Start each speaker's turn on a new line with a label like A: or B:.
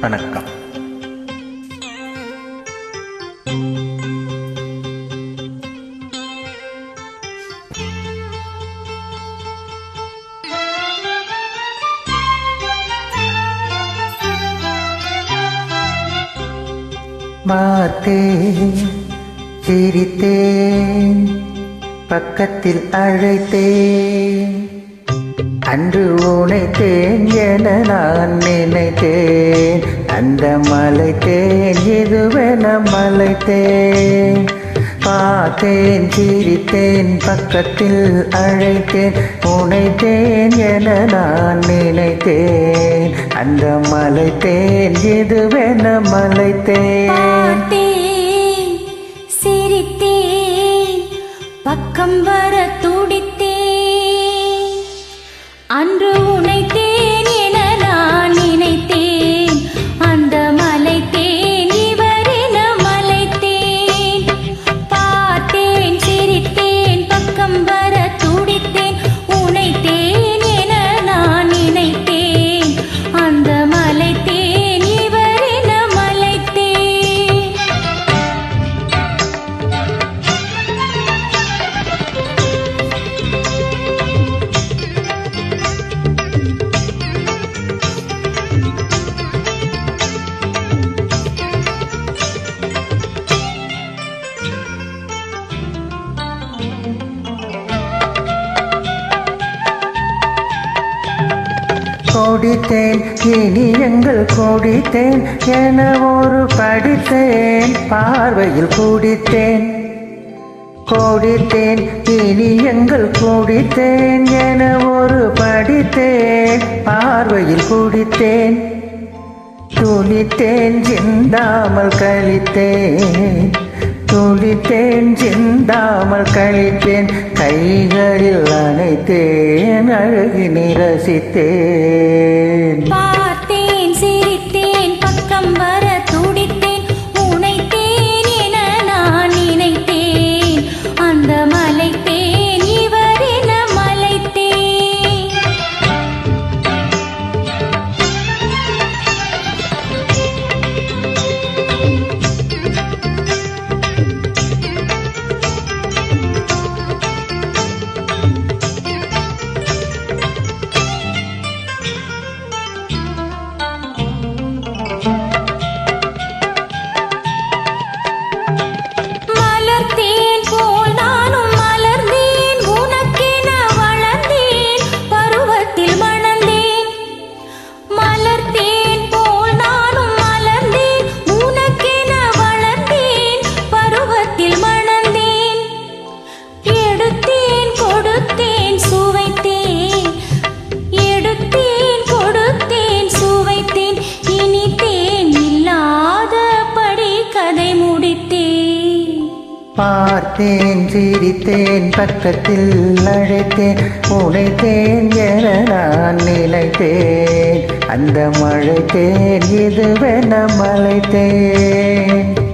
A: வணக்கம். பார்த்தேன் சிரித்தேன் பக்கத்தில் அழைத்தேன். அன்று உனைத்தேன் என நான் நினைத்தேன். அந்த மலைத்தேன் இதுவென மலைத்தேன். பார்த்தேன் சிரித்தேன் பக்கத்தில் அழைத்தேன். உனைத்தேன் என நான் நினைத்தேன். அந்த மலைத்தேன் இதுவென மலைத்தேன்.
B: சிரித்தேன் பக்கம் வர துடித்தேன் அன்று
A: ஓடித்தேன் இனி எங்கள் கோடித்தேன் என ஒரு படித்தேன் பார்வையில் கூடித்தேன். கோடித்தேன் இனி எங்கள் கூடித்தேன் என ஒரு படித்தேன் பார்வையில் கூடித்தேன். துணித்தேன் சிந்தாமல் கழித்தேன். துடித்தேன் சிந்தாமல் கழித்தேன் கைகளில் அணைத்தேன்
B: அழகி நிரசித்தேன்.
A: பார்த்தேன் சிரித்தேன் பக்கத்தில் அழைத்தேன் உழைத்தேன் என நான் நினைத்தேன். அந்த மழைத்தேன் இதுவென மலைத்தேன்.